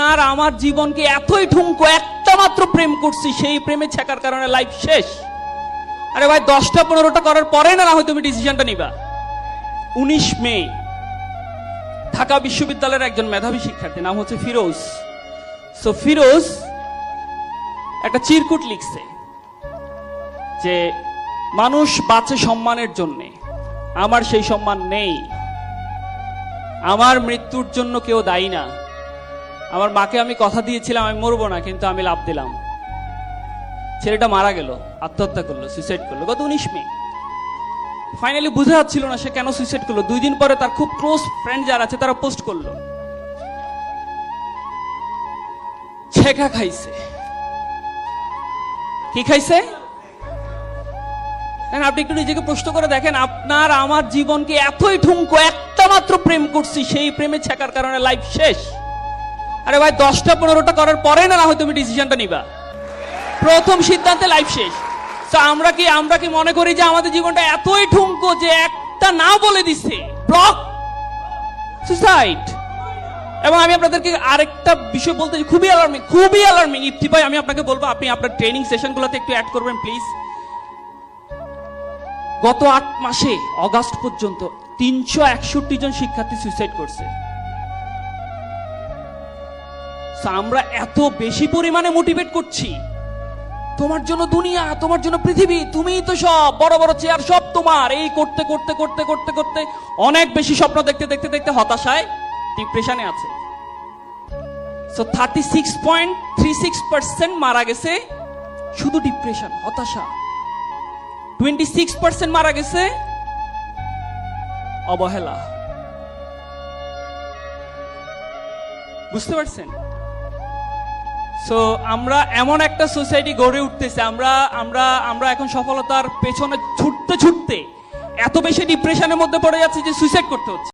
আপনার, আমার জীবনকে এতই ঠুনকো একটা মাত্র প্রেম করছি, সেই প্রেমে ছেকার কারণে লাইফ শেষ। আরে ভাই, দশটা, পনেরোটা করার পরে না হয় তুমি ডিসিশনটা নিবা। উনিশ মে, ঢাকা বিশ্ববিদ্যালয়ের একজন মেধাবী শিক্ষার্থী, নাম হচ্ছে ফিরোজ। সো ফিরোজ একটা চিরকুট লিখছে যে, মানুষ বাঁচে সম্মানের জন্যে, আমার সেই সম্মান নেই। আমার মৃত্যুর জন্য কেউ দায়ী না। আমার মাকে আমি কথা দিয়েছিলাম, আমি মরবো না, কিন্তু আমি লাভ দিলাম। ছেলেটা মারা গেল, আত্মহত্যা করল সুইসাইড করল, গত উনিশ মে। ফাইনালি বুঝে যাচ্ছিল না সে কেন সুইসাইড করল। দুই দিন পরে তার খুব ক্লোজ ফ্রেন্ড যারা আছে, তারা পোস্ট করল। ছেঁকা খাইছে। কি খাইছে? আপনি একটু নিজেকে প্রশ্ন করে দেখেন, আপনার, আমার জীবনকে এতই ঠুনকো একটা মাত্র প্রেম করছি, সেই প্রেমে ছেকার কারণে লাইফ শেষ। আরে ভাই, দশটা পনেরোটা করার পরে না হয় তুমি ডিসিশনটা নিবা। প্রথম সিদ্ধান্তে লাইফ শেষ। তো আমরা কি আমরা কি মনে করি যে আমাদের জীবনটা এতই ঠুনকো যে একটা না বলে দিছে ব্লক সুসাইড এবং আমি আপনাদেরকে আরেকটা বিষয় বলতে খুবই অ্যালার্মিং খুবই অ্যালার্মিং ইফতি ভাই আমি আপনাকে বলব, আপনি আপনার ট্রেনিং সেশনগুলোতে একটু অ্যাড করবেন প্লিজ গত আট মাসে অগাস্ট পর্যন্ত তিনশো একষট্টি জন শিক্ষার্থী সুইসাইড করছে। আমরা এত বেশি পরিমাণে মোটিভেট করছি। তোমার জন্য দুনিয়া, তোমার জন্য পৃথিবী, তুমিই তো সব, বড় বড় চেয়ার সব তোমার। এই করতে করতে করতে করতে করতে অনেক বেশি স্বপ্ন দেখতে দেখতে দেখতে হতাশায় ডিপ্রেশনে আছে। So thirty six point three six percent মারা গেছে শুধু ডিপ্রেশন হতাশা। টোয়েন্টি সিক্স পার্সেন্ট মারা গেছে অবহেলা। বুঝতে পারছেন? সো আমরা এমন একটা সোসাইটি গড়ে উঠতেছে, আমরা আমরা আমরা এখন সফলতার পেছনে ছুটতে ছুটতে এত বেশি ডিপ্রেশনের মধ্যে পড়ে যাচ্ছে যে সুইসাইড করতে হচ্ছে।